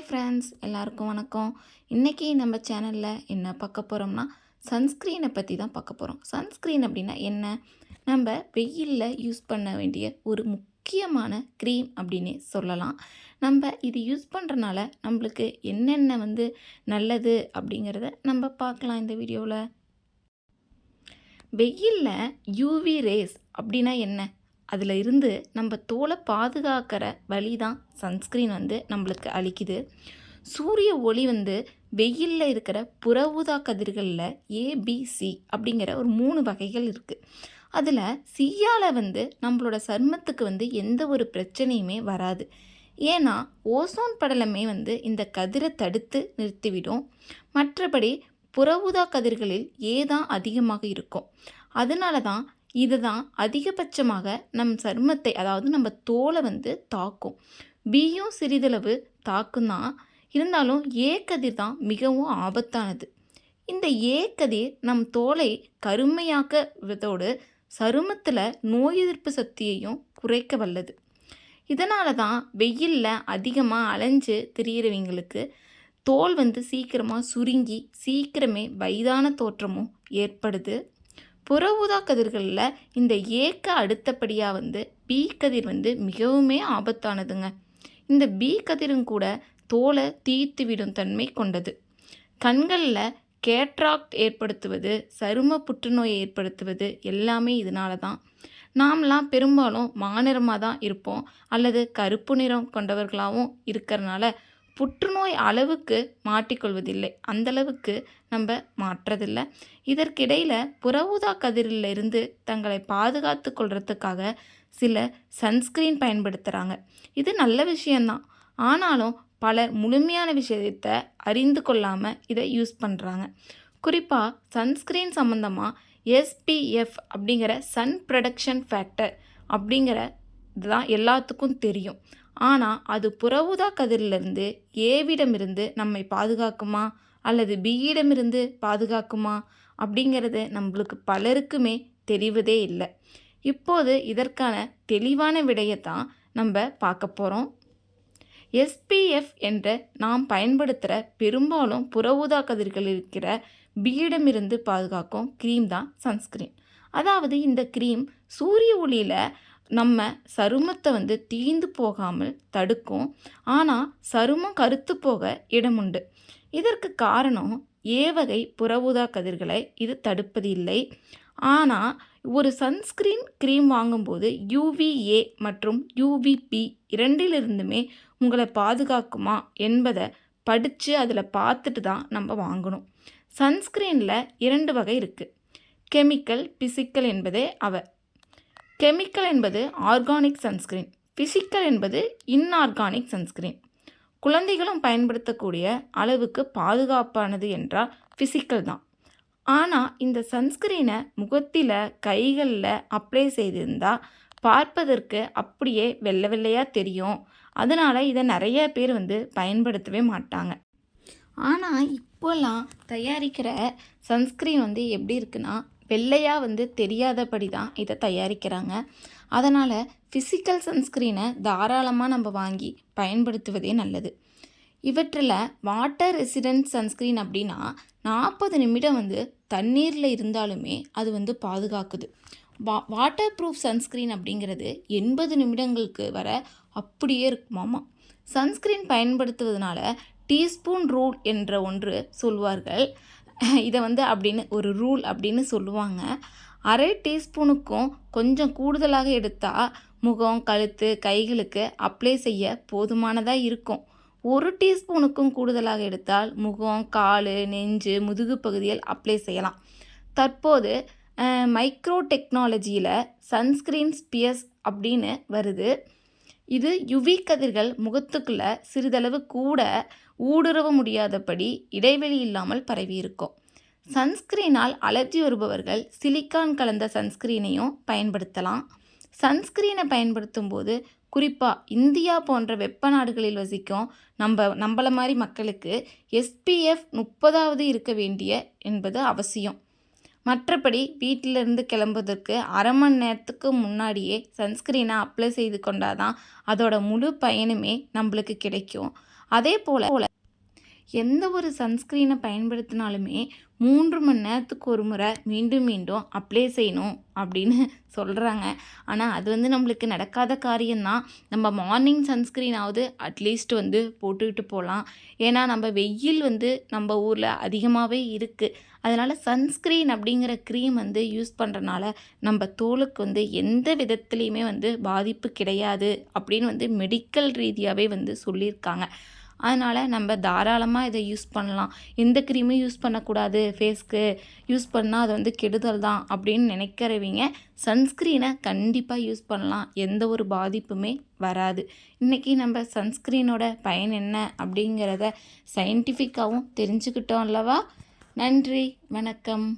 Hi friends எல்லாருக்கும் வணக்கம். இன்றைக்கி நம்ம சேனலில் என்ன பார்க்க போகிறோம்னா சன்ஸ்க்ரீனை பற்றி தான் பார்க்க போகிறோம் சன்ஸ்க்ரீன் அப்படின்னா என்ன? நம்ம வெயிலில் யூஸ் பண்ண வேண்டிய ஒரு முக்கியமான க்ரீம் அப்படின்னே சொல்லலாம். நம்ம இது யூஸ் பண்ணுறனால நம்மளுக்கு என்னென்ன வந்து நல்லது அப்படிங்கிறத நம்ம பார்க்கலாம் இந்த வீடியோவில் வெயிலில் யூவி ரேஸ் அப்படின்னா என்ன? அதில் இருந்து நம்ம தோலை பாதுகாக்கிற வழி தான் சன்ஸ்க்ரீன் வந்து நம்மளுக்கு அளிக்குது. சூரிய ஒளி வந்து வெயிலில் இருக்கிற புற ஊதா கதிர்களில் ஏபிசி அப்படிங்கிற ஒரு மூணு வகைகள் இருக்குது அதில் சியால் வந்து நம்மளோட சர்மத்துக்கு வந்து எந்த ஒரு பிரச்சனையுமே வராது. ஏன்னா ஓசோன் படலமே வந்து இந்த கதிரை தடுத்து நிறுத்திவிடும். மற்றபடி புற ஊதா கதிர்களில் ஏதான் அதிகமாக இருக்கும். அதனால தான் இதுதான் அதிகபட்சமாக நம் சருமத்தை அதாவது நம்ம தோலை வந்து தாக்கும். பியும் சிறிதளவு தாக்கும் தான் இருந்தாலும் ஏ கதிர் தான் மிகவும் ஆபத்தானது. இந்த ஏ கதிர் நம் தோலை கருமையாக்கதோடு சருமத்தில் நோய் எதிர்ப்பு சக்தியையும் குறைக்க வல்லது. இதனால தான் வெயிலில் அதிகமாக அலைஞ்சு திரியிறவங்களுக்கு தோல் வந்து சீக்கிரமாக சுருங்கி சீக்கிரமே வயதான தோற்றமும் ஏற்படுது. புற ஊதா கதிர்களில் இந்த ஏக்க அடுத்தபடியாக வந்து பி கதிர் வந்து மிகவுமே ஆபத்தானதுங்க. இந்த பி கதிரும் கூட தோலை தீர்த்து விடும் தன்மை கொண்டது. கண்களில் கேட்ராக்ட் ஏற்படுத்துவது சரும புற்றுநோயை ஏற்படுத்துவது எல்லாமே இதனால தான். நாம்லாம் பெரும்பாலும் மாநிறமாக தான் இருப்போம். அல்லது கருப்பு நிறம் கொண்டவர்களாகவும் இருக்கிறனால புற்றுநோய் அளவுக்கு மாட்டிக்கொள்வதில்லை. அந்தளவுக்கு நம்ம மாற்றதில்லை. இதற்கிடையில் புற ஊதா கதிரில் இருந்து தங்களை பாதுகாத்து கொள்றதுக்காக சில சன்ஸ்க்ரீன் பயன்படுத்துகிறாங்க இது நல்ல விஷயந்தான் ஆனாலும் பலர் முழுமையான விஷயத்தை அறிந்து கொள்ளாமல் இதை யூஸ் பண்ணுறாங்க குறிப்பாக சன்ஸ்க்ரீன் சம்மந்தமாக எஸ்பிஎஃப் அப்படிங்கிற சன் ப்ரொடக்ஷன் ஃபேக்டர் அப்படிங்கிற இதுதான் எல்லாத்துக்கும் தெரியும். ஆனால் அது புற ஊதா கதிரிலிருந்து ஏவிடமிருந்து நம்மை பாதுகாக்குமா? அல்லது பியிடமிருந்து பாதுகாக்குமா? அப்படிங்கிறது நம்மளுக்கு பலருக்குமே தெரிவதே இல்லை. இப்போது இதற்கான தெளிவான விடையை தான் நம்ம பார்க்க போகிறோம் எஸ்பிஎஃப் என்ற நாம் பயன்படுத்துகிற பெரும்பாலும் புற ஊதா கதிர்கள் இருக்கிற பியிடமிருந்து பாதுகாக்கும் க்ரீம் தான் சன்ஸ்க்ரீன் அதாவது இந்த க்ரீம் சூரிய ஒளியில் நம்ம சருமத்தை வந்து தீந்து போகாமல் தடுக்கும். ஆனால் சருமம் கருத்து போக இடமுண்டு இதற்கு காரணம் ஏவகை புற ஊதா கதிர்களை இது தடுப்பது இல்லை ஆனால் ஒரு சன்ஸ்க்ரீன் க்ரீம் வாங்கும்போது யூவிஏ மற்றும் யூவிபி இரண்டிலிருந்துமே உங்களை பாதுகாக்குமா என்பதை படித்து அதில் பார்த்துட்டு தான் நம்ம வாங்கணும். சன்ஸ்க்ரீனில் இரண்டு வகை இருக்குது கெமிக்கல் பிசிக்கல் என்பதே அவ கெமிக்கல் என்பது ஆர்கானிக் சன்ஸ்கிரீன். ஃபிசிக்கல் என்பது இன்ஆர்கானிக் சன்ஸ்க்ரீன். குழந்தைகளும் பயன்படுத்தக்கூடிய அளவுக்கு பாதுகாப்பானது என்றால் ஃபிசிக்கல் தான். ஆனால் இந்த சன்ஸ்கிரீனை முகத்தில் கைகளில் அப்ளை செய்திருந்தால் பார்ப்பதற்கு அப்படியே வெள்ளை வெள்ளையாக தெரியும். அதனால் இதை நிறைய பேர் வந்து பயன்படுத்தவே மாட்டாங்க. ஆனால் இப்போல்லாம் தயாரிக்கிற சன்ஸ்க்ரீன் வந்து எப்படி இருக்குன்னா வெள்ளையாக வந்து தெரியாதபடி தான் இதை தயாரிக்கிறாங்க. அதனால் ஃபிசிக்கல் சன்ஸ்க்ரீனை தாராளமாக நம்ம வாங்கி பயன்படுத்துவதே நல்லது. இவற்றில் வாட்டர் ரெசிடென்ட் சன்ஸ்க்ரீன் அப்படின்னா நாற்பது நிமிடம் வந்து தண்ணீரில் இருந்தாலுமே அது வந்து பாதுகாக்குது. வா வாட்டர் ப்ரூஃப் சன்ஸ்க்ரீன் அப்படிங்கிறது எண்பது நிமிடங்களுக்கு வர அப்படியே இருக்குமாமா சன்ஸ்க்ரீன் பயன்படுத்துவதனால டீஸ்பூன் ரூல் என்ற ஒன்று சொல்வார்கள். இதை வந்து அப்படின்னு ஒரு ரூல் அப்படின்னு சொல்லுவாங்க. அரை டீஸ்பூனுக்கும் கொஞ்சம் கூடுதலாக எடுத்தால் முகம் கழுத்து கைகளுக்கு அப்ளை செய்ய போதுமானதாக இருக்கும். ஒரு டீஸ்பூனுக்கும் கூடுதலாக எடுத்தால் முகம் கால் நெஞ்சு முதுகு பகுதியில் அப்ளை செய்யலாம். தற்போது மைக்ரோ டெக்னாலஜியில் சன்ஸ்க்ரீன் ஸ்பியர்ஸ் அப்படின்னு வருது. இது யுவி கதிர்கள் முகத்துக்குள்ளே சிறிதளவு கூட ஊடுருவ முடியாதபடி இடைவெளி இல்லாமல் பரவி இருக்கும். சன்ஸ்க்ரீனால் அலர்ஜி வருபவர்கள் சிலிக்கான் கலந்த சன்ஸ்க்ரீனையும் பயன்படுத்தலாம். சன்ஸ்க்ரீனை பயன்படுத்தும் போது குறிப்பாக இந்தியா போன்ற வெப்ப நாடுகளில் வசிக்கும் நம்ம நம்மள மாதிரி மக்களுக்கு எஸ்பிஎஃப் முப்பதாவது இருக்க வேண்டிய என்பது அவசியம். மற்றபடி வீட்டிலிருந்து கிளம்புவதற்கு அரை மணி நேரத்துக்கு முன்னாடியே சன்ஸ்க்ரீனை அப்ளை செய்து கொண்டால் தான் அதோட முழு பயனுமே நம்மளுக்கு கிடைக்கும். அதே போல் எந்த ஒரு சன்ஸ்க்ரீனை பயன்படுத்தினாலுமே மூன்று மணி நேரத்துக்கு ஒரு முறை மீண்டும் மீண்டும் அப்ளை செய்யணும் அப்படின்னு சொல்கிறாங்க ஆனால் அது வந்து நம்மளுக்கு நடக்காத காரியம்தான். நம்ம மார்னிங் சன்ஸ்க்ரீனாவது அட்லீஸ்ட் வந்து போட்டுக்கிட்டு போகலாம் ஏன்னா நம்ம வெயில் வந்து நம்ம ஊரில் அதிகமாகவே இருக்குது அதனால் சன்ஸ்க்ரீன் அப்படிங்கிற க்ரீம் வந்து யூஸ் பண்ணுறனால நம்ம தோலுக்கு வந்து எந்த விதத்துலேயுமே வந்து பாதிப்பு கிடையாது அப்படின்னு வந்து மெடிக்கல் ரீதியாகவே வந்து சொல்லியிருக்காங்க. அதனால் நம்ம தாராளமாக இதை யூஸ் பண்ணலாம். எந்த க்ரீமும் யூஸ் பண்ணக்கூடாது. ஃபேஸ்க்கு யூஸ் பண்ணால் அது வந்து கெடுதல் தான் அப்படின்னு நினைக்கிறவங்க சன்ஸ்க்ரீனை கண்டிப்பாக யூஸ் பண்ணலாம். எந்த ஒரு பாதிப்புமே வராது. இன்றைக்கி நம்ம சன்ஸ்க்ரீனோட பயன் என்ன அப்படிங்கிறத சயின்டிஃபிக்காகவும் தெரிஞ்சுக்கிட்டோம் அல்லவா? நன்றி. வணக்கம்.